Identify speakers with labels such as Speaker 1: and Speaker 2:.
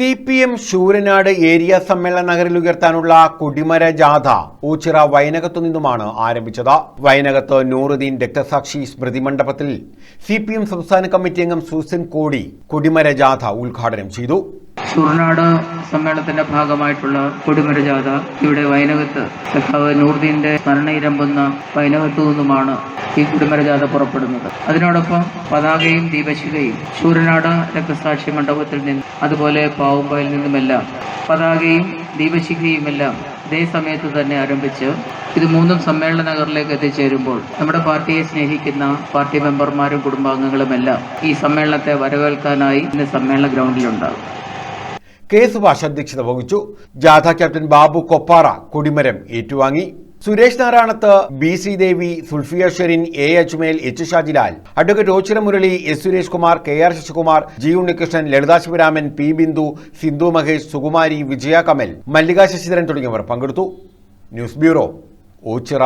Speaker 1: C P M Sooranad area സമ്മേളന നഗരിൽ ഉയർത്താനുള്ള കൊടിമര ജാഥ ഊച്ചിറ വൈനകത്തു നിന്നുമാണ് ആരംഭിച്ചത്. വൈനകത്ത് നൂറുദ്ദീൻ രക്തസാക്ഷി സ്മൃതി മണ്ഡപത്തിൽ സി പി എം സംസ്ഥാന കമ്മിറ്റി അംഗം സൂസൻ കോടി കൊടിമര ജാഥ ഉദ്ഘാടനം ചെയ്തു.
Speaker 2: ശൂരനാട് സമ്മേളനത്തിന്റെ ഭാഗമായിട്ടുള്ള കൊടിമര ജാഥ ഇവിടെ വയനകത്ത്. സഖാവ് നൂർദീന്റെ സ്മരണയിരമ്പുന്ന വയനകത്തു നിന്നുമാണ് ഈ കുടുംബരജാഥ ജാഥ പുറപ്പെടുന്നത്. അതിനോടൊപ്പം പതാകയും ദീപശികയും ശൂരനാട് രക്തസാക്ഷി മണ്ഡപത്തിൽ നിന്നും അതുപോലെ പാവുമ്പയിൽ നിന്നുമെല്ലാം പതാകയും ദീപശിഖയുമെല്ലാം ഇതേ സമയത്ത് തന്നെ ആരംഭിച്ച് ഇത് മൂന്നും സമ്മേളന നഗറിലേക്ക് എത്തിച്ചേരുമ്പോൾ നമ്മുടെ പാർട്ടിയെ സ്നേഹിക്കുന്ന പാർട്ടി മെമ്പർമാരും കുടുംബാംഗങ്ങളുമെല്ലാം ഈ സമ്മേളനത്തെ വരവേൽക്കാനായി ഇന്ന് സമ്മേളന ഗ്രൗണ്ടിലുണ്ടാകും.
Speaker 1: കെ സുഭാഷ് അധ്യക്ഷത വഹിച്ചു. ജാഥ ക്യാപ്റ്റൻ ബാബു കൊപ്പാറ കൊടിമരം ഏറ്റുവാങ്ങി. Suresh Narayanath B C Devi Sulfiya Sherin A Ajmel H Shajilal. Advocate Ochira Murali S Suresh Kumar K R Sasikumar G Unnikrishnan Lalithasivaraman P Bindu Sindhu Mahesh Sukumari Vijaya Kamal Mallika Sasidharan തുടങ്ങിയവർ പങ്കെടുത്തു. News bureau Ochira.